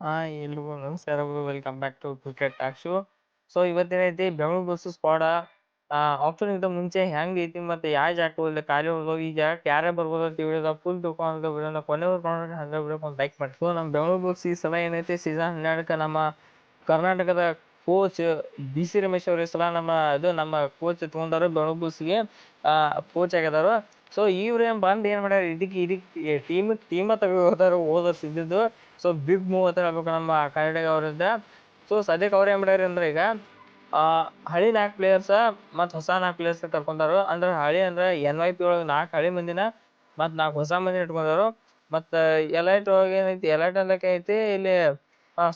ಹಾಂ ಎಲ್ರಿಗೂ ನಮಸ್ಕಾರ, welcome back to cricket talk show. So ಇವತ್ತೇನೈತಿ Bengaluru versus squad. Option ಇಂದ ಮುಂಚೆ ಹೆಂಗ್ ಐತಿ ಮತ್ತೆ ಯಾವ ಜಾಗ ಹೋದ್ರೆ ಖಾಲಿ ಹೋದವು ಈ ಜಾಗಕ್ಕೆ ಯಾರೇ ಬರ್ಬೋದು ಅಂತ ವಿಡಿಯೋದ ಫುಲ್ ತಿಳ್ಕೊಂಡು ವಿಡಿಯೋನ ಕೊನೆವರೆಗೂ ನೋಡೋಣ ಹಂಗೆ ಒಂದು ಲೈಕ್ ಮಾಡಿ. ಸೊ ನಮ್ಮ ಬೆಂಗಳೂರು ಬುಕ್ಸ್ ಈ ಸಲ ಏನೈತಿ ಸೀಸನ್ ಹನ್ನೆರಡಕ್ಕೆ ನಮ್ಮ ಕರ್ನಾಟಕದ ಕೋಚ್ ಬಿ ಸಿ ರಮೇಶ್ ಅವರು ಸಲ ನಮ್ಮ ಇದು ನಮ್ಮ ಕೋಚ್ ತೊಗೊಂಡಾರು ಬೆಂಗಳೂರು ಬುಲ್ಸ್ಗೆ ಕೋಚ್ ಆಗಿದಾರು. ಸೊ ಇವ್ರು ಏನ್ ಬಂದು ಏನು ಮಾಡ್ಯಾರ? ಇದಕ್ಕೆ ಇದಕ್ಕೆ ಟೀಮ್ ಟೀಮ ತೆಗೆದು ಓದರ್ಸ್ ಇದ್ದಿದ್ದು ಸೊ ಬಿಗ್ ಮೂವ್ ಅಂತ ಹೇಳ್ಬೇಕು ನಮ್ಮ ಕರ್ನಾಟಕ ಅವರಿಂದ ಸೊ ಸದ್ಯಕ್ಕೆ ಅವ್ರು ಏನು ಮಾಡ್ಯಾರ ಅಂದ್ರೆ ಈಗ ಹಳಿ ನಾಲ್ಕು ಪ್ಲೇಯರ್ಸ ಮತ್ತು ಹೊಸ ನಾಲ್ಕು ಪ್ಲೇಯರ್ಸ್ ಕರ್ಕೊಂಡಾರು. ಅಂದ್ರೆ ಹಳಿ ಅಂದ್ರೆ ಎನ್ ವೈ ಪಿ ಒಳಗೆ ನಾಲ್ಕು ಹಳಿ ಮಂದಿನ, ಮತ್ತು ನಾಲ್ಕು ಹೊಸ ಮಂದಿ ಇಟ್ಕೊಂಡಾರು. ಮತ್ತು ಎಲೈಟ್ ಒಳಗೆ ಏನೈತಿ? ಎಲೈಟ್ ಅಂದಕ್ಕೆ ಐತಿ ಇಲ್ಲಿ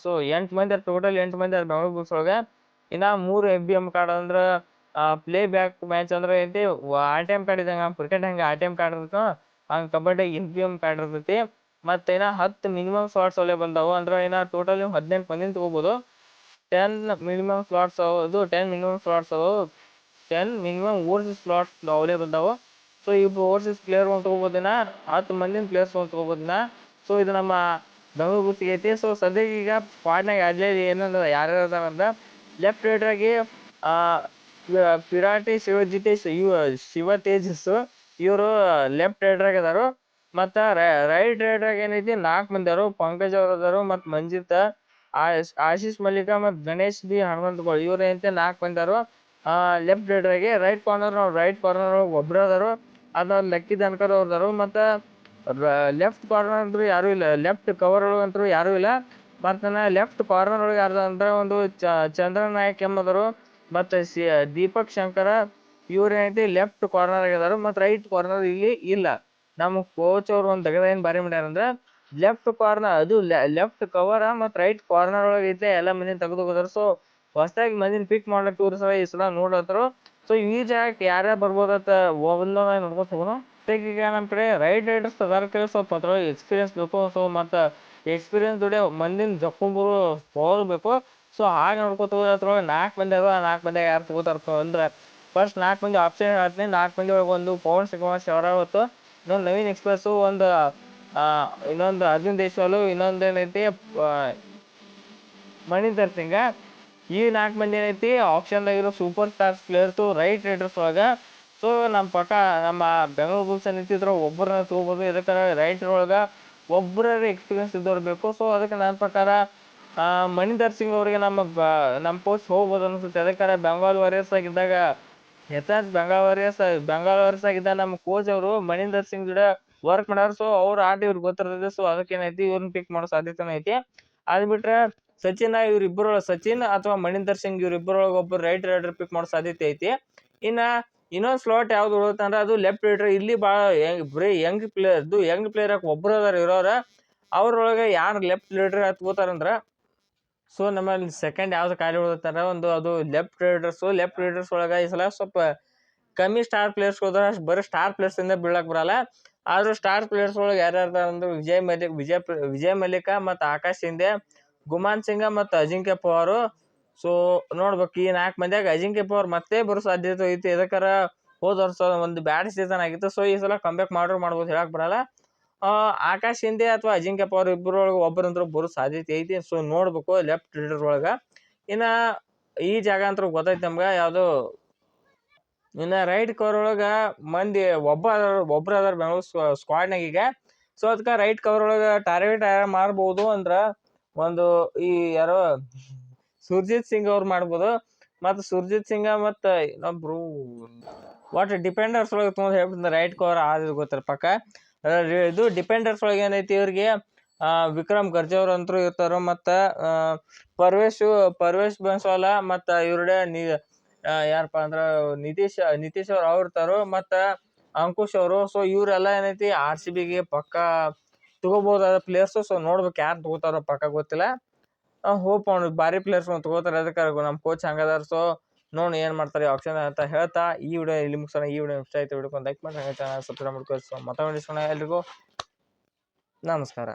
ಸೊ ಎಂಟು ಮಂದಿ ಟೋಟಲ್ ಎಂಟು ಮಂದಿ ಬೆಂಗಳೂರು ಬುಕ್ಸ್ ಒಳಗೆ. ಇನ್ನು ಮೂರು ಎಫ್ ಬಿ ಎಂ ಕಾರ್ಡ್ ಅಂದ್ರೆ ಪ್ಲೇ ಬ್ಯಾಕ್ ಮ್ಯಾಚ್ ಅಂದ್ರೆ ಐತಿ ಆರ್ ಟಿ ಎಂ ಕಾರ್ಡ್ ಇದ್ದಂಗೆ ಕ್ರಿಕೆಟ್ ಹಂಗೆ ಆ ಟಿ ಎಂ ಕಾರ್ಡ್ ಇರ್ತೋ ಹಂಗೆ kabaddi in P M card ಇರ್ತೈತಿ. ಮತ್ತು ಇನ್ನು ಹತ್ತು ಮಿನಿಮಮ್ ಸ್ಲಾಟ್ಸ್ ಅಲ್ಲೇ ಬಂದಾವು, ಅಂದ್ರೆ ಏನೋ ಟೋಟಲ್ ಹದಿನೆಂಟು ಮಂದಿನ ತೊಗೋಬೋದು. ಟೆನ್ ಮಿನಿಮಮ್ ಸ್ಲಾಟ್ಸ್ ಅದು ಟೆನ್ ಮಿನಿಮಮ್ ಸ್ಲಾಟ್ಸ್ ಅವು ಟೆನ್ ಮಿನಿಮಮ್ ಓವರ್ಸೀಸ್ ಸ್ಲಾಟ್ಸ್ ಅವಲೇ ಅದಾವು ಸೊ ಇಬ್ಬರು ಓವರ್ಸೀಸ್ ಪ್ಲೇಯರ್ ಒಂದು ತೊಗೋಬೋದಿನ ಹತ್ತು ಮಂದಿನ ಪ್ಲೇಯರ್ಸ್ ಒಂದು ತೊಗೋಬೋದಿನ ಸೊ ಇದು ನಮ್ಮ ಗುರ್ತಿಗೆ ಐತಿ. ಸೊ ಸದ್ಯಕ್ಕೆ ಈಗ ಸ್ಕ್ವಾಡ್ನಾಗ ಅಲ್ಲೇ ಏನಂದ್ರೆ ಯಾರ್ಯಾರು ಅಂದ್ರೆ ಲೆಫ್ಟ್ ರೈಟ್ರಾಗಿ ಪಿರಾಟಿ ಶಿವಜಿತೇಶ್ ಇವ ಶಿವ ತೇಜಸ್ಸು, ಇವರು ಲೆಫ್ಟ್ ರೈಡ್ರಾಗ ಅದಾರು ಮತ್ತ ರೈಟ್ ರೈಡ್ರಾಗ ಏನೈತಿ ನಾಲ್ಕು ಮಂದಿ ಅದಾರು ಪಂಕಜ್ ಅವ್ರು ಅದಾರು ಮತ್ತು ಮಂಜಿತ, ಆಶ್ ಆಶೀಶ್ ಮಲ್ಲಿಕ ಮತ್ತು ಗಣೇಶ್ ಬಿ ಹನುಮಂತಗಳು ಇವ್ರು ಏನೈತಿ, ನಾಲ್ಕು ಮಂದಿ ಅದಾರು ಲೆಫ್ಟ್ ರೈಡ್ರಾಗೆ ರೈಟ್ ಕಾರ್ನರ್ ರೈಟ್ ಕಾರ್ನರ್ ಒಬ್ರು ಅದಾರು ಅದ್ರ ಲಕ್ಕಿ ದನಕರ್ ಅವ್ರು ಅದಾರು ಮತ್ತು ಲೆಫ್ಟ್ ಕಾರ್ನರ್ ಅಂತೂ ಯಾರು ಇಲ್ಲ. ಲೆಫ್ಟ್ ಕವರ್ ಒಳಗಂತೂ ಯಾರು ಇಲ್ಲ. ಮತ್ತು ಲೆಫ್ಟ್ ಕಾರ್ನರ್ ಒಳಗೆ ಯಾರು ಅಂದ್ರೆ ಒಂದು ಚಂದ್ರ ನಾಯಕ್ ಎಂಬುದರು ಮತ್ತು ಸಿ ದೀಪಕ್ ಶಂಕರ ಇವ್ರೇನೈತಿ ಲೆಫ್ಟ್ ಕಾರ್ನರ್ ಆಗಿದಾರು, ಮತ್ತು ರೈಟ್ ಕಾರ್ನರ್ ಇಲ್ಲಿ ಇಲ್ಲ. ನಮ್ಮ ಕೋಚ್ ಅವ್ರು ಒಂದು ತೆಗೆದ ಏನು ಬಾರಿ ಮಾಡ್ಯಾರ ಅಂದ್ರೆ ಲೆಫ್ಟ್ ಕಾರ್ನರ್ ಅದು ಲೆಫ್ಟ್ ಕವರ್ ಮತ್ತು ರೈಟ್ ಕಾರ್ನರ್ ಒಳಗೆ ಐತೆ, ಎಲ್ಲ ಮಂದಿ ತೆಗೆದು ಸೊ ಹೊಸದಾಗಿ ಮಂದಿನ ಪಿಕ್ ಮಾಡ್ಲಿಕ್ಕೆ ಟೂರ್ ಸಲ ಈ ಸಲ ನೋಡ್ಲತ್ತರು ಸೊ ಈ ಜಾಗಕ್ಕೆ ಯಾರ್ಯಾರು ಬರ್ಬೋದಂತ ಒಂದೊಂದಾಗಿ ನೋಡ್ಕೊತ ಹೋಗೋಣ. ಈಗ ನಮ್ಮ ಕಡೆ ರೈಟ್ ರೈಡರ್ಸ್ ಅದಾರ ಕಡೆ ಸ್ವಲ್ಪ ಎಕ್ಸ್ಪೀರಿಯನ್ಸ್ ಬೇಕು. ಸೊ ಮತ್ತು ಎಕ್ಸ್ಪೀರಿಯನ್ಸ್ ಜೊತೆ ಮಂದಿನ ಜಕ್ಕೊಂಬರು ಹೋಗ್ಬೇಕು ಸೊ ಹಾಗೆ ನೋಡ್ಕೊತ ಹೋದ್ರೆ ಅದ್ರೊಳಗೆ ನಾಲ್ಕು ಮಂದಿ ಅದ ನಾಲ್ಕು ಮಂದಿ ಯಾರು ತಗೋತಾರ ಅಂದ್ರೆ ಫಸ್ಟ್ ನಾಲ್ಕು ಮಂದಿ ಆಪ್ಷನ್ ಹೇಳ್ತೀನಿ ನಾಲ್ಕು ಮಂದಿ ಒಳಗೆ ಒಂದು ಪವನ್ ಸಿಂಗ್ ಶವರ ಹೊತ್ತು ಇನ್ನೊಂದು ನವೀನ್ ಎಕ್ಸ್ಪ್ರೆಸ್ಸು ಒಂದು ಇನ್ನೊಂದು ಅರ್ಜುನ್ ದೇಶವಾಲು, ಇನ್ನೊಂದು ಏನೈತಿ ಮಣಿಂದರ್ ಸಿಂಗ. ಈ ನಾಲ್ಕು ಮಂದಿ ಏನೈತಿ ಆಪ್ಷನ್ದಾಗಿರೋ super star players right raiders ಒಳಗೆ. ಸೊ ನಮ್ಮ ಪಕ್ಕ, ನಮ್ಮ ಬೆಂಗಳೂರು ಬುಲ್ಸ್ ನಿಂತಿದ್ರು ಒಬ್ಬರನ್ನ ತೊಗೋಬೋದು. ಇದಕ್ಕೆ ರೈಟ್ ಒಳಗೆ ಒಬ್ಬರ ಎಕ್ಸ್ಪೀರಿಯನ್ಸ್ ಇದ್ದವ್ರು ಬೇಕು. ಸೊ ಅದಕ್ಕೆ ನನ್ನ ಪ್ರಕಾರ ಆ, ಮಣಿಂದರ್ ಸಿಂಗ್ ಅವರಿಗೆ ನಮ್ಮ ಬ ನಮ್ಮ ಪೋಸ್ಟ್ ಹೋಗ್ಬೋದು ಅನ್ಸುತ್ತೆ. ಅದಕ್ಕೆ ಬೆಂಗಾಲ್ ವಾರಿಯರ್ಸ್ ಆಗಿದ್ದಾಗ ಯಥಾರ್ಥ್ ಬೆಂಗಾಲ್ ವಾರಿಯರ್ಸ್ ಬೆಂಗಾಲ್ ವಾರಿಯರ್ಸ್ ಆಗಿದ್ದ ನಮ್ಮ ಕೋಚ್ ಅವರು ಮಣಿಂದರ್ ಸಿಂಗ್ ಜೊತೆ ವರ್ಕ್ ಮಾಡ್ಯಾರ. ಸೊ ಅವ್ರ ಆಟ ಇವ್ರಿಗೆ ಗೊತ್ತಿರ್ತದೆ. ಸೊ ಅದಕ್ಕೇನೈತಿ ಇವ್ರನ್ನ ಪಿಕ್ ಮಾಡೋ ಸಾಧ್ಯತೆನೂ ಐತಿ. ಅದು ಬಿಟ್ರೆ ಸಚಿನ್ ಇವ್ರಿಬ್ಬರ ಸಚಿನ್ ಅಥವಾ ಮಣಿಂದರ್ ಸಿಂಗ್ ಇವ್ರಿಬ್ಬರೊಳಗೆ ಒಬ್ಬರು ರೈಟ್ ರೈಡರ್ ಪಿಕ್ ಮಾಡೋ ಸಾಧ್ಯತೆ ಐತಿ. ಇನ್ನ ಇನ್ನೊಂದು ಸ್ಲಾಟ್ ಯಾವ್ದು ಉಳಿತಂದ್ರೆ ಅದು ಲೆಫ್ಟ್ ರೈಡರ್ ಇಲ್ಲಿ ಭಾಳ ಬರೀ ಯಂಗ್ ಪ್ಲೇಯರ್ದು ಯಂಗ್ ಪ್ಲೇಯರ್ ಒಬ್ಬರು ಅದಾರ ಇರೋರ ಅವ್ರೊಳಗೆ ಯಾರು ಲೆಫ್ಟ್ ರೈಡರ್ ಹತ್ಕೋತಾರಂದ್ರ ಸೊ ನಮ್ಮಲ್ಲಿ ಸೆಕೆಂಡ್ ಯಾವ್ದು ಖಾಲಿ ಉಳಿದಾರ ಒಂದು ಅದು ಲೆಫ್ಟ್ ರೈಡರ್ಸು ಲೆಫ್ಟ್ ರೈಡರ್ಸ್ ಒಳಗೆ ಈ ಸಲ ಸ್ವಲ್ಪ ಕಮ್ಮಿ ಸ್ಟಾರ್ ಪ್ಲೇಯರ್ಸ್ ಹೋದ್ರೆ ಅಷ್ಟು ಬರೀ ಸ್ಟಾರ್ ಪ್ಲೇಯರ್ಸ್ ಇಂದ ಬೀಳಕ್ ಬರಲ್ಲ. ಆದ್ರೂ ಸ್ಟಾರ್ ಪ್ಲೇಯರ್ಸ್ ಒಳಗೆ ಯಾರ್ಯಾರು ಅದಾರ ವಿಜಯ್ ಮಲಿಕ್ ವಿಜಯ್ ವಿಜಯ್ ಮಲ್ಲಿಕ ಮತ್ತು ಆಕಾಶ್ ಶಿಂದೆ ಗುಮಾನ್ ಸಿಂಗ ಮತ್ತು ಅಜಿಂಕ್ಯ ಪವಾರ್. ಸೊ ನೋಡ್ಬೇಕು ಈ ನಾಲ್ಕು ಮಂದಿಯಾಗ ಅಜಿಂಕ್ಯ ಪವಾರ್ ಮತ್ತೆ ಬರೋ ಸಾಧ್ಯತೆ ಐತಿ. ಎದಕ್ಕಾರ ಹೋದ ವರ್ಷ ಒಂದು ಬ್ಯಾಡ್ ಸೀಸನ್ ಆಗಿತ್ತು. ಸೊ ಈ ಸಲ ಕಂಬ್ಯಾಕ್ ಮಾಡ್ರು ಮಾಡ್ಬೋದು ಹೇಳಕ್ ಬರಲ್ಲ. ಆಕಾಶ್ ಹಿಂದೆ ಅಥವಾ ಅಜಿಂಕ್ಯ ಪವರ್ ಇಬ್ಬರೊಳಗೆ ಒಬ್ಬರಂದ್ರೂ ಬರೋ ಸಾಧ್ಯತೆ ಐತಿ. ಸೊ ನೋಡ್ಬೇಕು ಲೆಫ್ಟ್ ರೈಡರ್ ಒಳಗೆ. ಇನ್ನು ಈ ಜಾಗ ಅಂತ ಗೊತ್ತೈತಿ ನಮ್ಗೆ, ಯಾವುದು? ಇನ್ನು ರೈಟ್ ಕವರ್ ಒಳಗೆ ಮಂದಿ ಒಬ್ಬ ಒಬ್ಬರು ಅದಾರ ಬೆಂಗಳೂರು ಸ್ಕ್ವಾಡ್ನಾಗ ಈಗ. ಸೊ ಅದಕ್ಕೆ ರೈಟ್ ಕವರ್ ಒಳಗೆ ಟಾರ್ಗೆಟ್ ಯಾರು ಮಾಡ್ಬೋದು ಅಂದ್ರೆ ಒಂದು ಈ ಯಾರೋ ಸುರ್ಜಿತ್ ಸಿಂಗ್ ಅವ್ರು ಮಾಡ್ಬೋದು. ಮತ್ತು ಸುರ್ಜಿತ್ ಸಿಂಗ ಮತ್ತು ಇನ್ನೊಬ್ರು ಒಟ್ಟು ಡಿಪೆಂಡರ್ಸ್ ಒಳಗೆ ತೊಗೊಂಡು ಹೇಳ್ಬಿಟ್ಟು ರೈಟ್ ಕವರ್ ಆದ್ರೆ ಗೊತ್ತಿರ ಪಕ್ಕ. ಇದು ಡಿಪೆಂಡರ್ಸ್ ಒಳಗೆ ಏನೈತಿ ಇವ್ರಿಗೆ? ವಿಕ್ರಮ್ ಗರ್ಜೆ ಇರ್ತಾರೋ ಅಂತೂ ಇರ್ತಾರ, ಮತ್ತು ಪರ್ವೇಶ್ ಪರ್ವೇಶ್ ಬನ್ಸ್ವಾಲ, ಮತ್ತು ಇವ್ರಡೆ ನಿ ಯಾರಪ್ಪ ಅಂದ್ರೆ, ನಿತೀಶ್ ನಿತೀಶ್ ಅವ್ರು ಅವ್ರು ಇರ್ತಾರೋ, ಮತ್ತ ಅಂಕುಶ್ ಅವರು. ಸೊ ಇವರೆಲ್ಲ ಏನೈತಿ, ಆರ್ ಸಿ ಬಿಗೆ ಪಕ್ಕ ತಗೋಬಹುದಾದ ಪ್ಲೇಯರ್ಸು ಸೊ ನೋಡ್ಬೇಕು ಯಾರು ತಗೋತಾರೋ ಪಕ್ಕ ಗೊತ್ತಿಲ್ಲ. ಹೋಪ್ ಅವ್ನು ಭಾರಿ ಪ್ಲೇಯರ್ಸ್ ಒಂದು ತಗೋತಾರೆ ಅದಕ್ಕೆ ನಮ್ಮ ಕೋಚ್ ಹಂಗದಾರ. ಸೊ ನೋಡಿ ಏನು ಮಾಡ್ತಾರೆ ಆಪ್ಷನ್ ಅಂತ ಹೇಳ್ತಾ ಈ ವಿಡಿಯೋ ಇಲ್ಲಿ ಮುಗಿಸೋಣ, ಈ ವಿಡಿಯೋ ಇಷ್ಟ ಆಯ್ತು ವಿಡಿಯೋಕ್ಕೆ ಲೈಕ್ ಮಾಡಿ ಚಾನಲ್ ಸಬ್ಸ್ಕ್ರೈಬ್ ಮಾಡ್ಕೊಳ್ಳಿ. ಸೊ ಮತ್ತೆ ಎಲ್ರಿಗೂ. ನಮಸ್ಕಾರ.